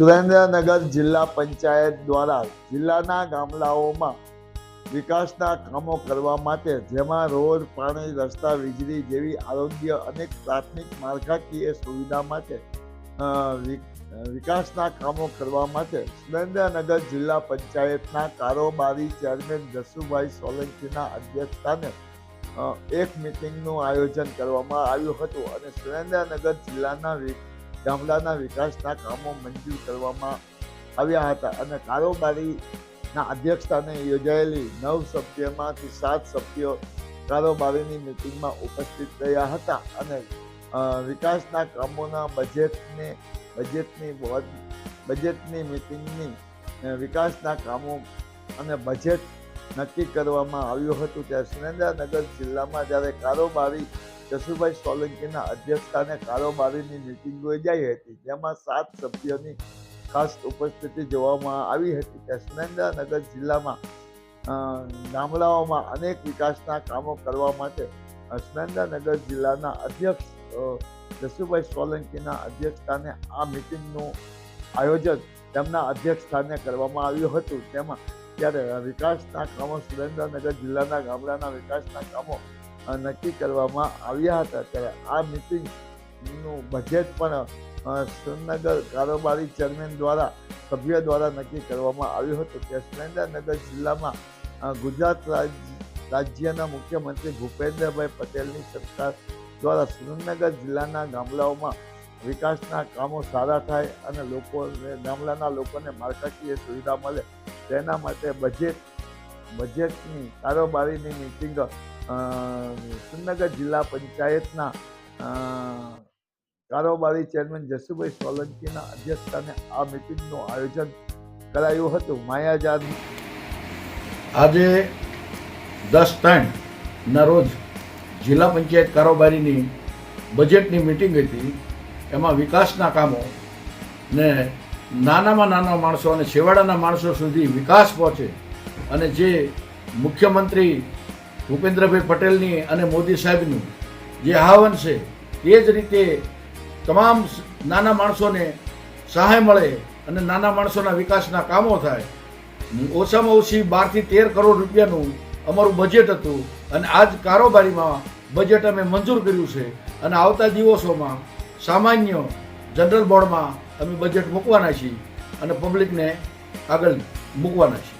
સુરેન્દ્રનગર જિલ્લા પંચાયત દ્વારા જિલ્લાના ગામડાઓમાં વિકાસના કામો કરવા માટે જેમાં રોડ, પાણી, રસ્તા, વીજળી જેવી આરોગ્ય અનેક પ્રાથમિક માળખાકીય સુવિધા માટે વિકાસના કામો કરવા માટે સુરેન્દ્રનગર જિલ્લા પંચાયતના કારોબારી ચેરમેન જસુભાઈ સોલંકીના અધ્યક્ષસ્થાને એક મિટિંગનું આયોજન કરવામાં આવ્યું હતું અને સુરેન્દ્રનગર જિલ્લાના ગામડાના વિકાસના કામો મંજૂર કરવામાં આવ્યા હતા અને કારોબારીના અધ્યક્ષસ્થાને યોજાયેલી નવ સભ્યમાંથી સાત સભ્યો કારોબારીની મિટિંગમાં ઉપસ્થિત રહ્યા હતા અને વિકાસના કામોના બજેટને, બજેટની બજેટની મિટિંગની વિકાસના કામો અને બજેટ નક્કી કરવામાં આવ્યું હતું. ત્યારે સુરેન્દ્રનગર જિલ્લામાં જ્યારે કારોબારી જસુભાઈ સોલંકીના અધ્યક્ષસ્થાને કારોબારીની મિટિંગ યોજાઈ હતી, જેમાં સાત સભ્યોની ખાસ ઉપસ્થિતિ જોવામાં આવી હતી. કે સુરેન્દ્રનગર જિલ્લામાં ગામડાઓમાં અનેક વિકાસના કામો કરવા માટે સુરેન્દ્રનગર જિલ્લાના અધ્યક્ષ જશુભાઈ સોલંકીના અધ્યક્ષસ્થાને આ મિટિંગનું આયોજન તેમના અધ્યક્ષસ્થાને કરવામાં આવ્યું હતું. તેમાં ત્યારે વિકાસના કામો, સુરેન્દ્રનગર જિલ્લાના ગામડાના વિકાસના કામો નક્કી કરવામાં આવ્યા હતા. ત્યારે આ મિટિંગનું બજેટ પણ અ, કારોબારી ચેરમેન દ્વારા સભ્ય દ્વારા નક્કી કરવામાં આવ્યું હતું કે સુરેન્દ્રનગર જિલ્લામાં ગુજરાત રાજ્ય રાજ્યના મુખ્યમંત્રી ભૂપેન્દ્રભાઈ પટેલની સરકાર દ્વારા સુરેન્દ્રનગર જિલ્લાના ગામડાઓમાં વિકાસના કામો સારા થાય અને લોકોને ગામડાના લોકોને માળખાકીય સુવિધા મળે તેના માટે બજેટ બજેટની કારોબારીની મિટિંગ અ, સુરેન્દ્રનગર જિલ્લા પંચાયતના કારોબારી ચેરમેન જસુભાઈ સોલંકીના અધ્યક્ષસ્થાને આ મિટિંગનું આયોજન કરાયું હતું. માયાજાર આજે દસ ત્રણના રોજ જિલ્લા પંચાયત કારોબારીની બજેટની મિટિંગ હતી. એમાં વિકાસના કામો ને નાનામાં નાના માણસો અને છેવાડાના માણસો સુધી વિકાસ પહોંચે અને જે મુખ્યમંત્રી ભૂપેન્દ્રભાઈ પટેલની અને મોદી સાહેબનું જે આહવાન છે, એ જ રીતે તમામ નાના માણસોને સહાય મળે અને નાના માણસોના વિકાસના કામો થાય. ઓછામાં ઓછી બારથી તેર કરોડ રૂપિયાનું અમારું બજેટ હતું અને આજ કારોબારીમાં બજેટ અમે મંજૂર કર્યું છે અને આવતા દિવસોમાં સામાન્ય જનરલ બોર્ડમાં અમે બજેટ મૂકવાના છીએ અને પબ્લિકને આગળ મૂકવાના છીએ.